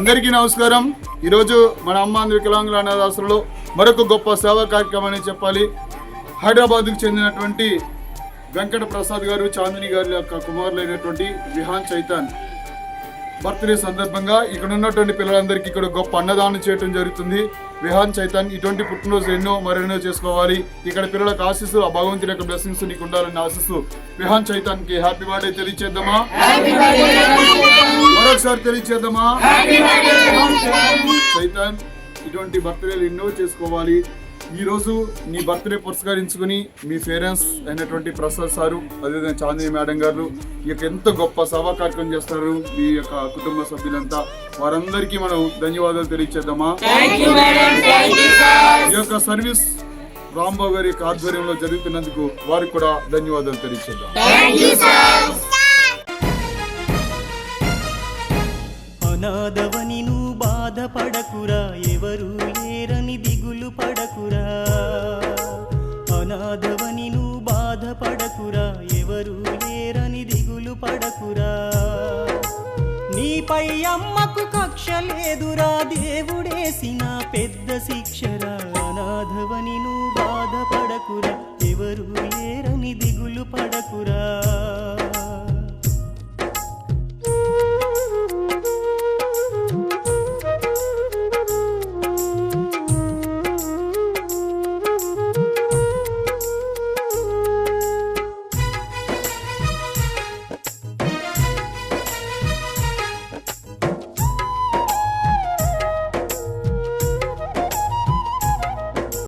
అందరికీ నమస్కారం. ఈరోజు మన అమ్మ వికలాంగుల అనాథాశ్రంలో మరొక గొప్ప సేవా కార్యక్రమాన్ని చెప్పాలి. హైదరాబాద్కు చెందినటువంటి వెంకట ప్రసాద్ గారు చాందిని గారి యొక్క కుమారులైనటువంటి విహాన్ చైతాన్. బర్త్డే సందర్భంగా ఇక్కడ ఉన్నటువంటి పిల్లలందరికీ ఇక్కడ గొప్ప అన్నదానం చేయడం జరుగుతుంది. విహాన్ చైతన్ ఇటువంటి పుట్టినరోజు ఎన్నో మరెన్నో చేసుకోవాలి. ఇక్కడ పిల్లలకు ఆశిస్తూ ఆ భగవంతుని యొక్క బ్లెస్సింగ్స్ నీకు ఉండాలని ఆశిస్తూ విహాన్ చైతన్కి హ్యాపీ బర్త్డే తెలియచేద్దామా మరొకసారి తెలియచేద్దామా? చైతన్ ఇటువంటి బర్త్డేలు ఎన్నో చేసుకోవాలి. ఈ రోజు నీ బర్త్డే పురస్కరించుకుని మీ పేరెంట్స్ అయినటువంటి ప్రసాద్ సారు అదేవిధంగా చాందిని మేడం గారు ఈ యొక్క ఎంత గొప్ప సభా కార్యక్రమం చేస్తారు మీ యొక్క కుటుంబ సభ్యులంతా వారందరికీ మనం ధన్యవాదాలు తెలియచేద్దామా? ఈ యొక్క సర్వీస్ రాంబాబు గారి యొక్క ఆధ్వర్యంలో జరుగుతున్నందుకు వారికి కూడా ధన్యవాదాలు తెలియచేద్దాం. అనాథవని నువ్వు బాధపడకురా ఎవరు లేరని దిగులు బాధపడకురా ఎవరు లేరని దిగులు పడకురా. నీపై అమ్మకు కక్ష లేదురా దేవుడేసిన పెద్ద శిక్షరా